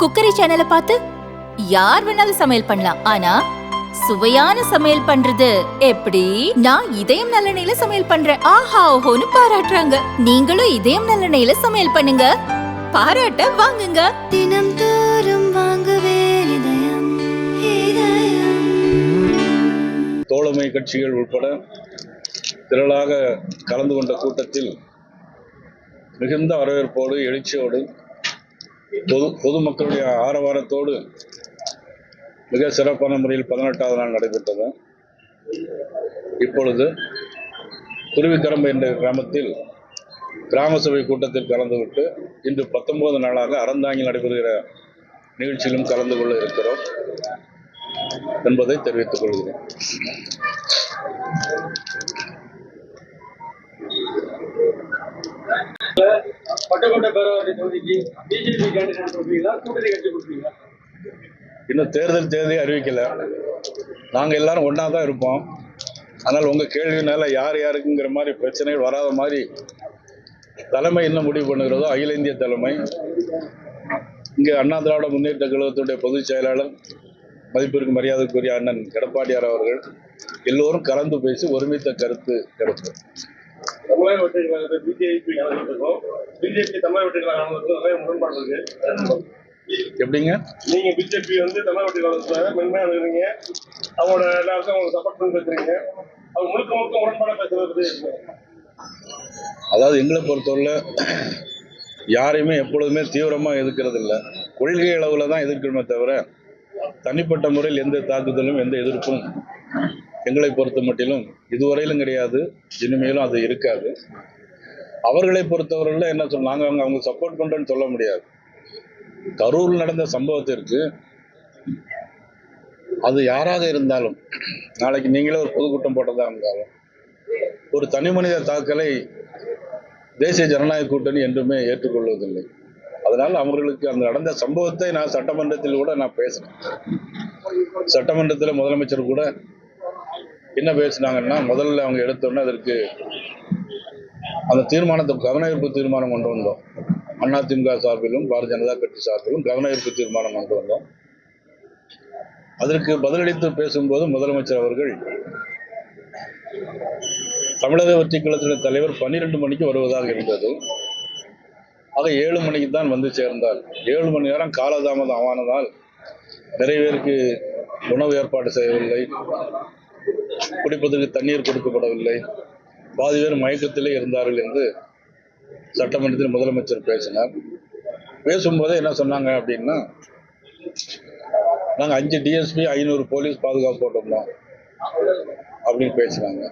Cookery சேனலை பார்த்து யார் வேணாலும் சமையல் பண்ணலாம். ஆனா சுவையான சமையல் பண்றது எப்படி? நான் இதயம் நல்லெண்ணெயில சமையல் பண்றேன். ஆஹா ஓஹோன்னு பாராட்டுறாங்க. நீங்களும் இதயம் நல்லெண்ணெயில சமையல் பண்ணுங்க. பாராட்ட வாங்குங்க. தினம் தோறும் வாங்குவே இதயம் இதயம். தோழமை கட்சிகள் உட்பட திரளாக கலந்து கொண்ட கூட்டத்தில் மிகுந்த வரவேற்போடு எழுச்சியோடு பொது பொதுமக்களுடைய ஆரவாரத்தோடு மிக சிறப்பான முறையில் பதினெட்டாவது நாள் நடைபெற்றது. இப்பொழுது குருவிக்கரம்பு என்ற கிராமத்தில் கிராம சபை கூட்டத்தில் கலந்துவிட்டு இன்று பத்தொன்பது நாளாக அறந்தாங்கி நடைபெறுகிற நிகழ்ச்சியிலும் கலந்து கொள்ள இருக்கிறோம் என்பதை தெரிவித்துக் கொள்கிறேன். பேரவாசி தொகுதிக்கு பிஜேபி கேண்டிடேட் கொடுப்பீங்களா? கூட்டணி கட்சி கொடுப்பீங்களா? இன்னும் தேர்தல் தேதி அறிவிக்கல. நாங்கள் எல்லாரும் ஒன்றா தான் இருப்போம். ஆனால் உங்கள் கேள்வினால யார் யாருக்குங்கிற மாதிரி பிரச்சனைகள் வராத மாதிரி தலைமை என்ன முடிவு பண்ணுகிறதோ அகில இந்திய தலைமை. இங்கே அண்ணா திராவிட முன்னேற்ற கழகத்துடைய பொதுச் செயலாளர் மதிப்பிற்கு மரியாதைக்குரிய அண்ணன் எடப்பாடியார் அவர்கள் எல்லோரும் கலந்து பேசி ஒருமித்த கருத்து கிடைப்போம் தமிழக வெற்றி கழகத்தை பிஜேபி கலந்துருக்கோம் பிஜேபி தமிழக வெற்றி கழகம் நிறைய முரண்பாடு இருக்கு. எப்படிங்க? நீங்க பிஜேபி வந்து தமிழக வெற்றி கழகத்துல மென்மையா இருக்கிறீங்க. அவங்களோட எல்லாருக்கும் அவங்களுக்கு சப்போர்ட் பண்ணி பேசுறீங்க. அவங்க முழுக்க முழுக்க முரண்பாடா பேசுறது. அதாவது எங்களை பொறுத்தவரை யாரையுமே எப்பொழுதுமே தீவிரமாக எதிர்க்கிறது இல்லை. கொள்கை அளவில் தான் எதிர்க்கணுமே தவிர தனிப்பட்ட முறையில் எந்த தாக்குதலும் எந்த எதிர்ப்பும் எங்களை பொறுத்த மட்டிலும் இதுவரையிலும் கிடையாது. இனிமேலும் அது இருக்காது. அவர்களை பொறுத்தவரையில் என்ன சொல் நாங்கள் அவங்க அவங்க சப்போர்ட் பண்ணுறோன்னு சொல்ல முடியாது. கரூரில் நடந்த சம்பவத்திற்கு அது யாராக இருந்தாலும் நாளைக்கு நீங்களே ஒரு பொதுக்கூட்டம் போட்டதாக இருந்தாலும் ஒரு தனி மனித தாக்கலை தேசிய ஜனநாயக கூட்டணி என்றுமே ஏற்றுக்கொள்வதில்லை. அதனால் அவர்களுக்கு அந்த நடந்த சம்பவத்தை நான் சட்டமன்றத்தில் கூட நான் பேசினேன் சட்டமன்றத்தில் முதலமைச்சர் கூட என்ன பேசினாங்கன்னா முதல்ல அவங்க எடுத்தோன்னே அதற்கு அந்த தீர்மானத்தை கவன ஈர்ப்பு தீர்மானம் கொண்டு வந்தோம். அதிமுக சார்பிலும் பாரதிய ஜனதா கட்சி சார்பிலும் கவன ஈர்ப்பு தீர்மானம் கொண்டு வந்தோம். அதற்கு பதிலளித்து பேசும்போது முதலமைச்சர் அவர்கள் தமிழக வெற்றி கழகத்தின் தலைவர் பன்னிரெண்டு மணிக்கு வருவதாக இருந்தது. ஆக ஏழு மணிக்கு தான் வந்து சேர்ந்தார். ஏழு மணி நேரம் காலதாமதம் ஆனதால் நிறைய பேருக்கு உணவு ஏற்பாடு செய்யவில்லை. குடிப்பதற்கு தண்ணீர் கொடுக்கப்படவில்லை. பாதி பேர் மயக்கத்திலே இருந்தார்கள் என்று சட்டமன்றத்தில் முதலமைச்சர் பேசினார். பேசும்போதே என்ன சொன்னாங்க அப்படின்னா நாங்கள் அஞ்சு டிஎஸ்பி ஐநூறு போலீஸ் பாதுகாப்பு போட்டிருந்தோம் அப்படின்னு பேசினாங்க.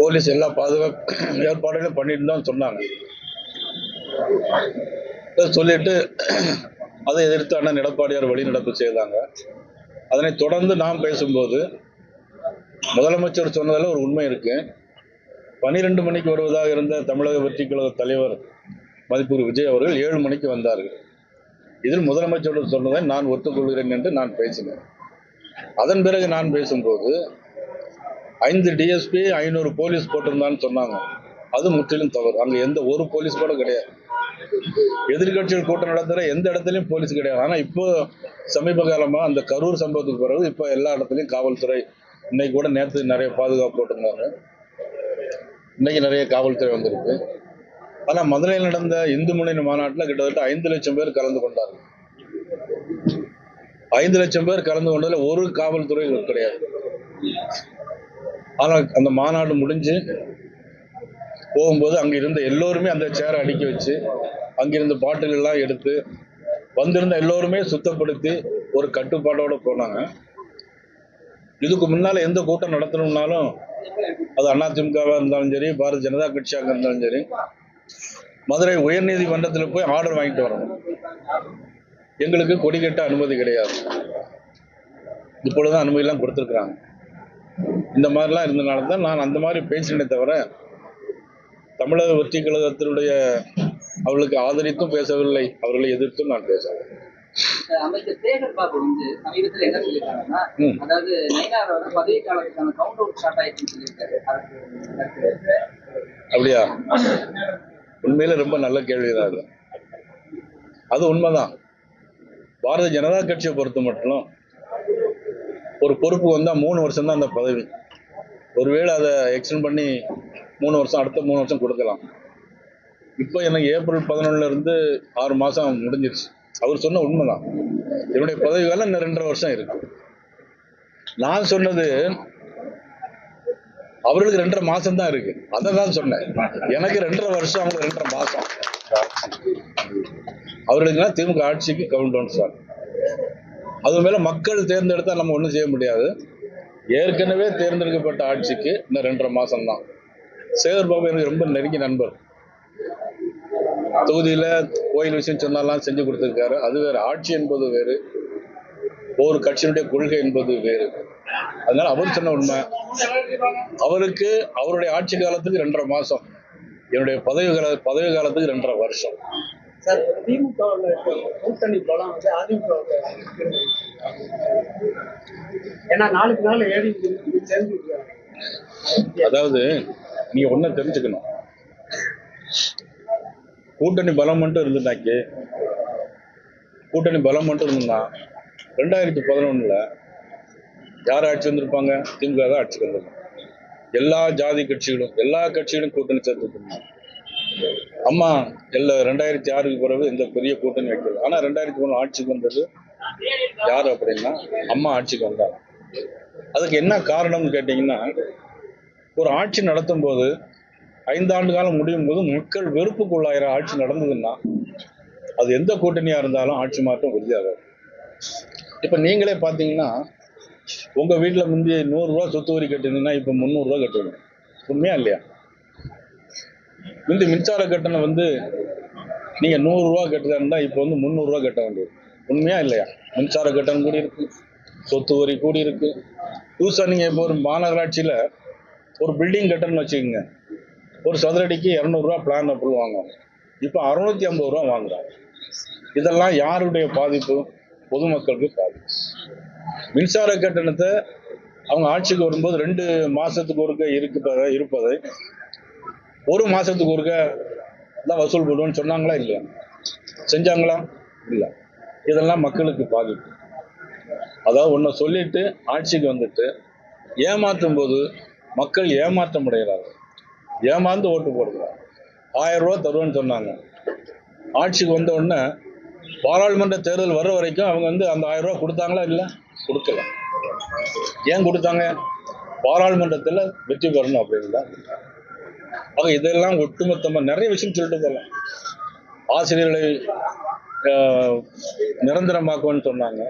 போலீஸ் எல்லா பாதுகாப்பு ஏற்பாடுகளும் பண்ணிட்டு சொன்னாங்க. சொல்லிட்டு அதை எதிர்த்து அண்ணன் எடப்பாடியார் வழிநடப்பு செய்தாங்க. அதனை தொடர்ந்து நாம் பேசும்போது முதலமைச்சர் சொன்னதில் ஒரு உண்மை இருக்கு. பன்னிரெண்டு மணிக்கு வருவதாக இருந்த தமிழக வெற்றி கழக தலைவர் மதிப்பூர் விஜய் அவர்கள் ஏழு மணிக்கு வந்தார்கள். இதில் முதலமைச்சர் சொன்னதை நான் ஒத்துக்கொள்கிறேன் என்று நான் பேசினேன். அதன் பிறகு நான் பேசும்போது ஐந்து டிஎஸ்பி ஐநூறு போலீஸ் போட்டிருந்தான்னு சொன்னாங்க. அது முற்றிலும் தவறு. அங்கே எந்த ஒரு போலீஸ் கூட கிடையாது. எதிர்கட்சிகள் கூட்டம் நடத்துற எந்த இடத்துலயும் போலீஸ் கிடையாது. ஆனா இப்போ சமீப காலமா அந்த கரூர் சம்பவத்துக்கு பிறகு இப்போ எல்லா இடத்துலயும் காவல்துறை இன்னைக்கு கூட நேற்று நிறைய பாதுகாப்பு போட்டிருந்தாங்க. இன்னைக்கு நிறைய காவல்துறை வந்திருக்கு. ஆனா மதுரையில் நடந்த இந்து முன்னணி மாநாட்டில் கிட்டத்தட்ட ஐந்து லட்சம் பேர் கலந்து கொண்டார்கள். ஐந்து லட்சம் பேர் கலந்து கொண்டதுல ஒரு காவல்துறை கிடையாது. ஆனால் அந்த மாநாடு முடிஞ்சு போகும்போது அங்கே இருந்த எல்லோருமே அந்த சேரை அடுக்கி வச்சு அங்கிருந்த பாட்டில் எல்லாம் எடுத்து வந்திருந்த எல்லோருமே சுத்தப்படுத்தி ஒரு கட்டுப்பாட்டோட போனாங்க. இதுக்கு முன்னால் எந்த கூட்டம் நடத்தணும்னாலும் அது அதிமுகவாக இருந்தாலும் சரி பாரதிய ஜனதா கட்சியாக இருந்தாலும் சரி மதுரை உயர்நீதிமன்றத்தில் போய் ஆர்டர் வாங்கிட்டு வரணும். எங்களுக்கு கொடி கட்ட அனுமதி கிடையாது. இப்பொழுது அனுமதியெல்லாம் கொடுத்துருக்குறாங்க. இந்த மாதிரிலாம் இருந்தனால தான் நான் அந்த மாதிரி பேசினே தவிர தமிழக வெற்றி கழகத்தினுடைய அவர்களுக்கு ஆதரித்தும் பேசவில்லை அவர்களை எதிர்த்தும் நான் பேசவில்லை. அமைச்சர் சேகர் பாபு வந்து சமீபத்துல என்ன சொல்லியிருக்காங்கன்னா ம். அதாவது நைனாரோட பதவி காலத்துக்கான கவுண்ட் அவுட் ஸ்டார்ட் ஆயிடுச்சுன்னு சொல்லியிருக்காரு. அதுக்கு கருத்து. அப்படியா? உண்மையில ரொம்ப நல்ல கேள்விதான் அது. அது உண்மைதான். பாரதிய ஜனதா கட்சியை பொறுத்த மட்டும் ஒரு பொறுப்பு வந்தால் மூணு வருஷம் தான் அந்த பதவி. ஒருவேளை அதை எக்ஸ்டெண்ட் பண்ணி மூணு வருஷம் அடுத்த மூணு வருஷம் கொடுக்கலாம். இப்போ எனக்கு ஏப்ரல் பதினொன்னுலேருந்து ஆறு மாதம் முடிஞ்சிருச்சு. அவர் சொன்ன உண்மைதான். என்னுடைய பதவி காலம் இன்னும் ரெண்டரை வருஷம் இருக்கு. நான் சொன்னது அவர்களுக்கு ரெண்டரை மாசம் தான் இருக்கு. அதை தான் சொன்னேன். எனக்கு ரெண்டரை வருஷம் அவங்களுக்கு ரெண்டரை மாசம். அவர்களுக்குனா திமுக ஆட்சிக்கு கவுண்ட் டவுன் சார். அது மேல மக்கள் தேர்ந்தெடுத்தா நம்ம ஒன்றும் செய்ய முடியாது. ஏற்கனவே தேர்ந்தெடுக்கப்பட்ட ஆட்சிக்கு இன்னும் ரெண்டரை மாசம் தான் சேகர் பாபு எனக்கு ரொம்ப நெருங்கிய நண்பர். தொகுதியில கோயில் விஷயம் சொன்னாலாம் செஞ்சு கொடுத்திருக்காரு. அது வேறு ஆட்சி என்பது வேறு. ஒவ்வொரு கட்சியினுடைய கொள்கை என்பது வேறு. அதனால அவர் சொன்ன உண்மை. அவருக்கு அவருடைய ஆட்சி காலத்துக்கு ரெண்டரை மாசம். என்னுடைய பதவி கால பதவி காலத்துக்கு ரெண்டரை வருஷம். சார் திமுக கூட்டணி பலம் வந்து அதிமுக இருக்கிறது ஏன்னா நாளுக்கு நாள் ஏடி சேர்ந்து அதாவது நீங்க ஒன்றை தெரிஞ்சுக்கணும். கூட்டணி பலம் மட்டும் இருந்துட்டாக்கி கூட்டணி பலம் மட்டும் இருந்தா ரெண்டாயிரத்தி பதினொன்னுல யார் ஆட்சி வந்திருப்பாங்க? திமுக தான் ஆட்சிக்கு வந்திருக்கும். எல்லா ஜாதி கட்சிகளும் எல்லா கட்சிகளும் கூட்டணி சேர்த்துருந்தாங்க அம்மா எல்லா ரெண்டாயிரத்தி ஆறுக்கு பிறகு எந்த பெரிய கூட்டணி வைக்கிறது. ஆனா ரெண்டாயிரத்தி மூணு ஆட்சிக்கு வந்தது யார் அப்படின்னா அம்மா ஆட்சிக்கு வந்தாங்க. அதுக்கு என்ன காரணம்னு கேட்டீங்கன்னா ஒரு ஆட்சி நடத்தும் போது ஐந்தாண்டு காலம் முடியும் போது மக்கள் வெறுப்புக்குள்ளாயிர ஆட்சி நடந்ததுன்னா அது எந்த கூட்டணியா இருந்தாலும் ஆட்சி மாற்றம் உறுதியாகும் இப்ப நீங்களே பாத்தீங்கன்னா உங்க வீட்டில் முந்தைய நூறு ரூபா சொத்து வரி கட்டினீங்கன்னா இப்ப முந்நூறு ரூபா கட்டணும் உண்மையா இல்லையா? முந்தி மின்சார கட்டணம் வந்து நீங்க நூறு ரூபா கட்டுதா இருந்தா இப்ப வந்து முந்நூறு ரூபா கட்ட வேண்டியது. உண்மையா இல்லையா? மின்சார கட்டணம் கூடி இருக்கு சொத்து வரி கூடி இருக்கு புதுசா நீங்க இப்போ ஒரு மாநகராட்சியில ஒரு பில்டிங் கட்டணும்னு வச்சுக்கோங்க. ஒரு சதுரடிக்கு இரநூறுவா பிளான் அப்ரூவல் வாங்குவாங்க இப்போ அறுநூத்தி ஐம்பது ரூபா வாங்குறாங்க. இதெல்லாம் யாருடைய பாதிப்பு? பொதுமக்களுக்கு பாதிப்பு. மின்சார கட்டணத்தை அவங்க ஆட்சிக்கு வரும்போது ரெண்டு மாசத்துக்கு ஒருக்க இருப்பதை இருப்பதை ஒரு மாசத்துக்கு ஒருக்க தான் வசூல் பண்ணுவோம்னு சொன்னாங்களா இல்லையா? செஞ்சாங்களா? இல்லை. இதெல்லாம் மக்களுக்கு பாதிப்பு. அதாவது ஒன்றை சொல்லிட்டு ஆட்சிக்கு வந்துட்டு ஏமாற்றும் போது மக்கள் ஏமாற்றம் அடைகிறார்கள். ஏமாந்து ஓட்டு போடுகிறார். ஆயிரம் ரூபா தருவேன்னு சொன்னாங்க. ஆட்சிக்கு வந்த உடனே பாராளுமன்ற தேர்தல் வர்ற வரைக்கும் அவங்க வந்து அந்த ஆயிரம் ரூபா கொடுத்தாங்களா இல்லை? கொடுக்கல. ஏன் கொடுத்தாங்க? பாராளுமன்றத்தில் வெற்றி பெறணும் அப்படின்னா ஆக இதெல்லாம் ஒட்டுமொத்தமாக நிறைய விஷயம் சொல்லிட்டு போகலாம் ஆசிரியர்களை நிரந்தரமாக்குவேன்னு சொன்னாங்க.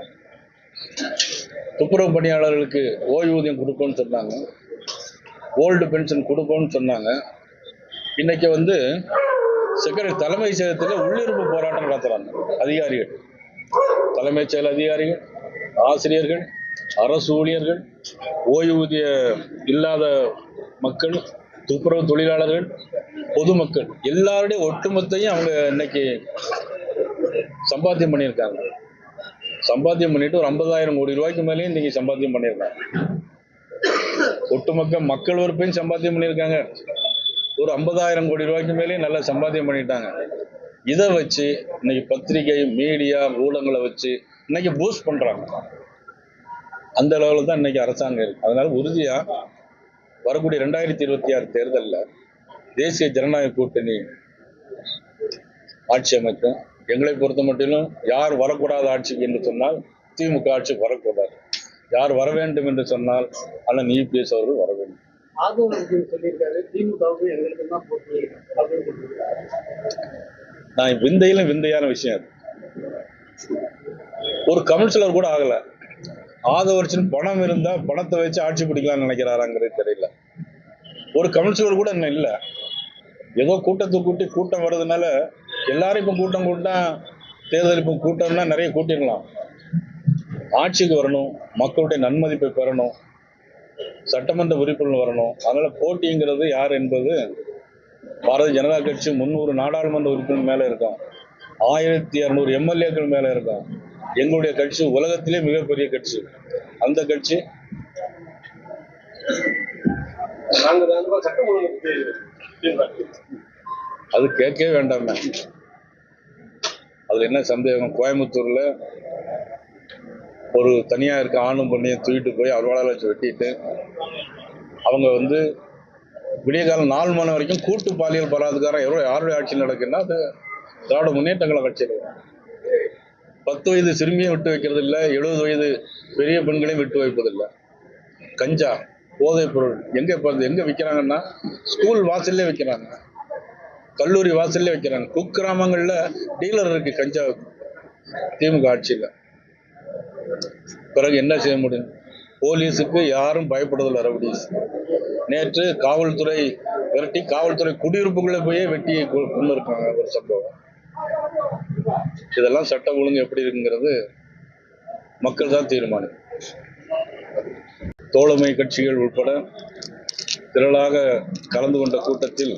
துப்புரவு பணியாளர்களுக்கு ஓய்வூதியம் கொடுக்கணும்னு சொன்னாங்க. ஓல்டு பென்ஷன் கொடுப்போம்னு சொன்னாங்க. இன்னைக்கு வந்து செக்ரட்டரி தலைமை செயலகத்தில் உள்ளிருப்பு போராட்டம் நடத்துகிறாங்க அதிகாரிகள். தலைமைச் செயல் அதிகாரிகள் ஆசிரியர்கள் அரசு ஊழியர்கள் ஓய்வூதிய இல்லாத மக்கள் துப்புரவு தொழிலாளர்கள் பொதுமக்கள் எல்லாருடைய ஒட்டுமொத்தையும் அவங்க இன்னைக்கு சம்பாத்தியம் பண்ணியிருக்காங்க. சம்பாத்தியம் பண்ணிட்டு ஒரு ஐம்பதாயிரம் கோடி ரூபாய்க்கு மேலேயும் இன்னைக்கு சம்பாத்தியம் பண்ணியிருக்காங்க. ஒட்டுமொத்த மக்கள் உறுப்பையும் சம்பாத்தியம் பண்ணியிருக்காங்க. ஒரு ஐம்பதாயிரம் கோடி ரூபாய்க்கு மேலேயும் நல்லா சம்பாத்தியம் பண்ணிட்டாங்க. இதை வச்சு இன்னைக்கு பத்திரிகை மீடியா ஊடகங்களை வச்சு இன்னைக்கு பூஸ்ட் பண்றாங்க. அந்த அளவில் தான் இன்னைக்கு அரசாங்கம் இருக்கு. அதனால உறுதியா வரக்கூடிய ரெண்டாயிரத்தி இருபத்தி ஆறு தேர்தலில் தேசிய ஜனநாயக கூட்டணி ஆட்சி அமைக்கும். எங்களை பொறுத்த மட்டிலும் யார் வரக்கூடாத ஆட்சிக்கு என்று சொன்னால் திமுக ஆட்சி வரக்கூடாது. யார் வர வேண்டும் என்று சொன்னால் அண்ணன் இபிஎஸ் அவர்கள் வர வேண்டும். நான் விந்தையிலும் விந்தையான விஷயம் அது. ஒரு கவுன்சிலர் கூட ஆகல. ஆதவர்ச்சின் பணம் இருந்தா பணத்தை வச்சு ஆட்சி பிடிக்கலாம்னு நினைக்கிறாராங்கிறது தெரியல. ஒரு கவுன்சிலர் கூட இன்னும் இல்ல. ஏதோ கூட்டத்தை கூட்டி கூட்டம் வர்றதுனால எல்லாரும் இப்ப கூட்டம் கூட்டா தேர்தல் இப்ப கூட்டம்னா நிறைய கூட்டிடலாம். ஆட்சிக்கு வரணும் மக்களுடைய நன்மதிப்பை பெறணும் சட்டமன்ற உறுப்பினர் வரணும். அதனால போட்டிங்கிறது யார் என்பது பாரதிய ஜனதா கட்சி முந்நூறு நாடாளுமன்ற உறுப்பினர் மேல இருக்கும். ஆயிரத்தி இரநூறு எம்எல்ஏக்கள் மேல இருக்கும். எங்களுடைய கட்சி உலகத்திலே மிகப்பெரிய கட்சி. அந்த கட்சி அது கேட்கவே வேண்டாமே. அதுல என்ன சந்தேகம்? கோயம்புத்தூர்ல ஒரு தனியாக இருக்க ஆணும் பெண்ணையும் தூக்கிட்டு போய் அருவாளால் வச்சு வெட்டிட்டு அவங்க வந்து விடிய காலம் நாலு மணி வரைக்கும் கூட்டு பாலியல் பலாத்காரம் எவ்வளோ யாருடைய ஆட்சியில் நடக்குன்னா அது திராவிட முன்னேற்ற கட்சியில் ஆட்சியில் பத்து வயது சிறுமியை விட்டு வைக்கிறது இல்லை எழுபது வயது பெரிய பெண்களையும் விட்டு வைப்பதில்லை கஞ்சா போதைப் பொருள் எங்கே இப்போ எங்கே விற்கிறாங்கன்னா ஸ்கூல் வாசல்லே விற்கிறாங்க கல்லூரி வாசல்லே வைக்கிறாங்க. குக்கிராமங்களில் டீலர் இருக்குது கஞ்சா திமுக ஆட்சியில். பிறகு என்ன செய்ய முடியும்? போலீஸுக்கு யாரும் பயப்படுறதில்ல ரவுடிஸ் நேற்று காவல்துறை விரட்டி காவல்துறை குடியிருப்புக்குள்ளே போய் வெட்டி கொண்டு இருக்காங்க ஒரு சம்பவம். இதெல்லாம் சட்டம் ஒழுங்கு எப்படி இருக்குங்கிறது மக்கள் தான் தீர்மானம் தோழமை கட்சிகள் உட்பட திரளாக கலந்து கொண்ட கூட்டத்தில்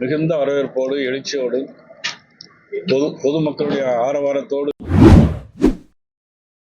மிகுந்த வரவேற்போடு எழுச்சியோடு பொது பொதுமக்களுடைய ஆரவாரத்தோடு